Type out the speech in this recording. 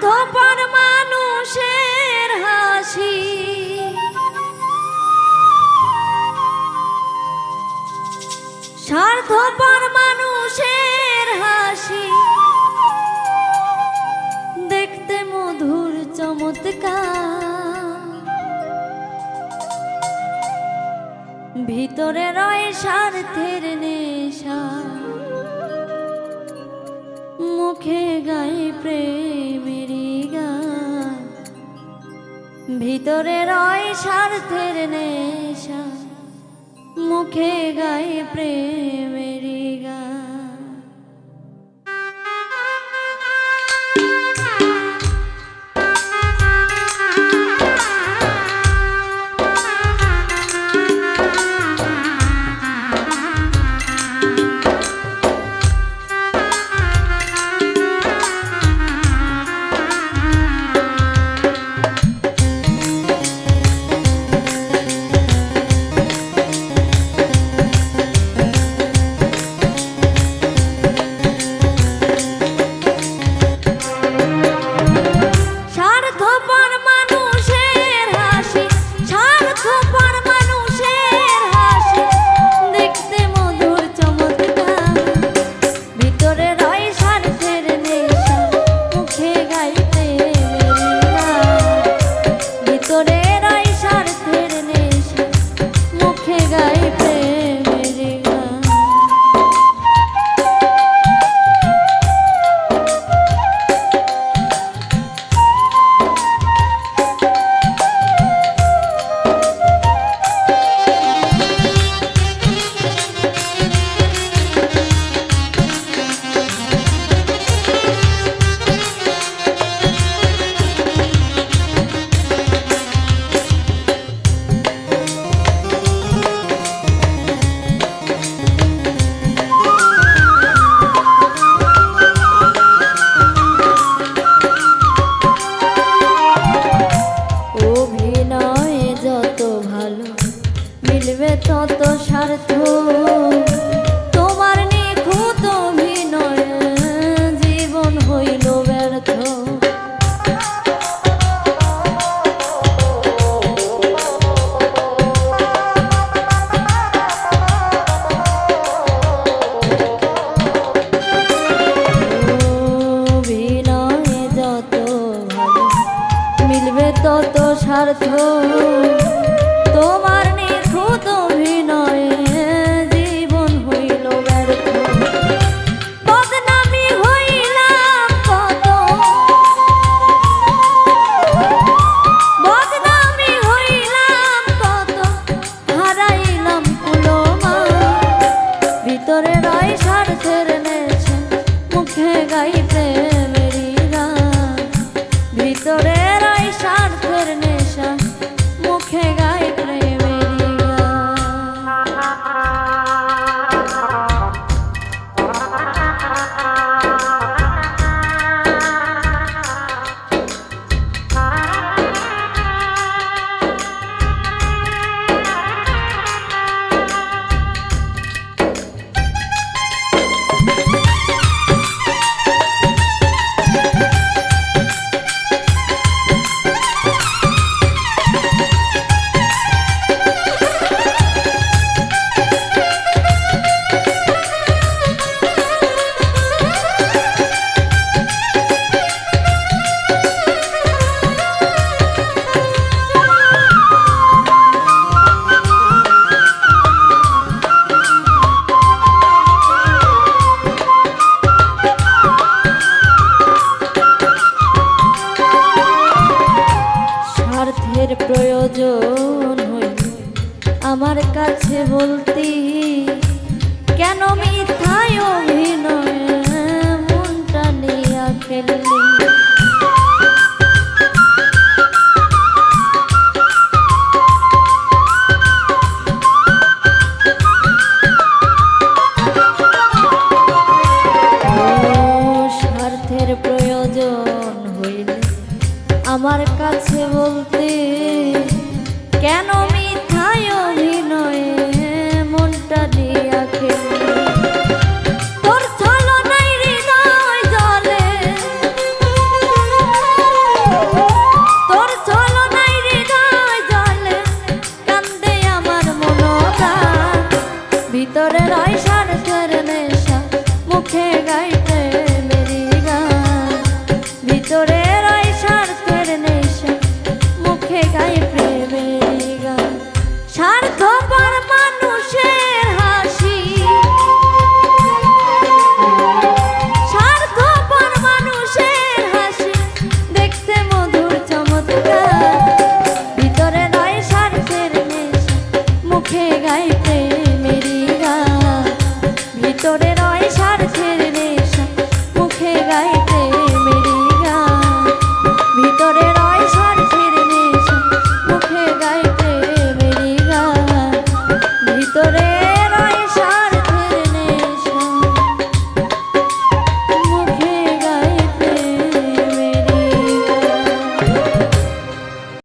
স্বার্থপর মানুষের হাসি। স্বার্থপর মানুষের হাসি। দেখতে মধুর, চমৎকার। ভিতরে রয় স্বার্থের নেশা। মুখে গাই প্রেমেরই ভিতরে রয় স্বার্থের নেশা মুখে গাই প্রেমেরি গান। তত স্বার্থ তোমার নিখুঁত অভিনয়ে জীবন হইল ব্যর্থ। হইলাম কত? হইলাম কত? হারাইলাম ভিতরে রয় স্বার্থের নেশা মুখে গাই আমার কাছে বলতি কেন মিথ্যায় অভিনয় মনটা নিয়ে ফেললি। আমার কাছে বলতে কেন স্বরের আয় স্বার্থের নেশা মুখে গাইতে মেরি গান। ভিতরের আয় স্বার্থের নেশা মুখে গাইতে Doctor